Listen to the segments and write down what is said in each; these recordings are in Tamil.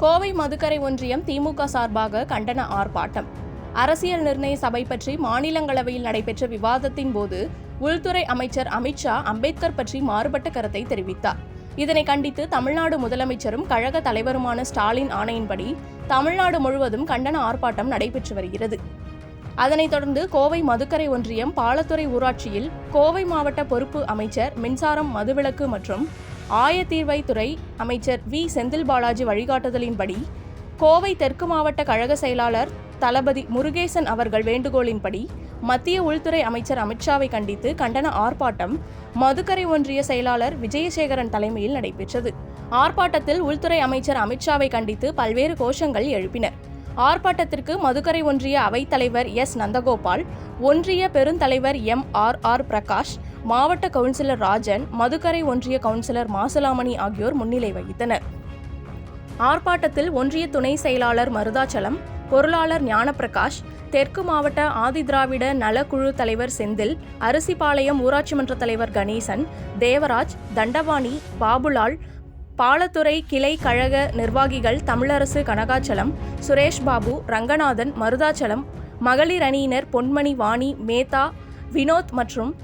கோவை மதுக்கரை ஒன்றியம் திமுக சார்பாக கண்டன ஆர்ப்பாட்டம். அரசியல் நிர்ணய சபை பற்றி மாநிலங்களவையில் நடைபெற்ற விவாதத்தின் போது உள்துறை அமைச்சர் அமித்ஷா அம்பேத்கர் பற்றி மாறுபட்ட கருத்தை தெரிவித்தார். இதனை கண்டித்து தமிழ்நாடு முதலமைச்சரும் கழக தலைவருமான ஸ்டாலின் ஆணையின்படி தமிழ்நாடு முழுவதும் கண்டன ஆர்ப்பாட்டம் நடைபெற்று வருகிறது. அதனைத் தொடர்ந்து கோவை மதுக்கரை ஒன்றியம் பாலத்துறை ஊராட்சியில் கோவை மாவட்ட பொறுப்பு அமைச்சர் மின்சாரம் மதுவிலக்கு மற்றும் ஆயத்தீர்வைத்துறை அமைச்சர் வி. செந்தில் பாலாஜி வழிகாட்டுதலின்படி கோவை தெற்கு மாவட்ட கழக செயலாளர் தளபதி முருகேசன் அவர்கள் வேண்டுகோளின்படி மத்திய உள்துறை அமைச்சர் அமித்ஷாவை கண்டித்து கண்டன ஆர்ப்பாட்டம் மதுக்கரை ஒன்றிய செயலாளர் விஜயசேகரன் தலைமையில் நடைபெற்றது. ஆர்ப்பாட்டத்தில் உள்துறை அமைச்சர் அமித்ஷாவை கண்டித்து பல்வேறு கோஷங்கள் எழுப்பினர். ஆர்ப்பாட்டத்திற்கு மதுக்கரை ஒன்றிய அவைத்தலைவர் எஸ். நந்தகோபால் ஒன்றிய பெருந்தலைவர் எம். ஆர். ஆர். பிரகாஷ் மாவட்ட கவுன்சிலர் ராஜன் மதுக்கரை ஒன்றிய கவுன்சிலர் மாசலாமணி ஆகியோர் முன்னிலை வகித்தனர். ஆர்ப்பாட்டத்தில் ஒன்றிய துணை செயலாளர் மருதாச்சலம் பொருளாளர் ஞானப்பிரகாஷ் தெற்கு மாவட்ட ஆதிதிராவிட நலக்குழு தலைவர் செந்தில் அரிசிபாளையம் ஊராட்சி மன்ற தலைவர் கணேசன் தேவராஜ் தண்டபாணி பாபுலால் பாலத்துறை கிளை கழக நிர்வாகிகள் தமிழரசு கனகாச்சலம் சுரேஷ் பாபு ரங்கநாதன் மருதாச்சலம் மகளிர் அணியினர் பொன்மணி வாணி மேத்தா வினோத் மற்றும்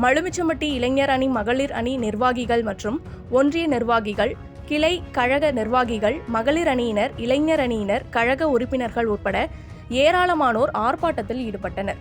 மழுமிச்சம்பட்டி இளைஞர் அணி மகளிர் அணி நிர்வாகிகள் மற்றும் ஒன்றிய நிர்வாகிகள் கிளை கழக நிர்வாகிகள் மகளிர் அணியினர் இளைஞர் அணியினர் கழக உறுப்பினர்கள் உட்பட ஏராளமானோர் ஆர்ப்பாட்டத்தில் ஈடுபட்டனர்.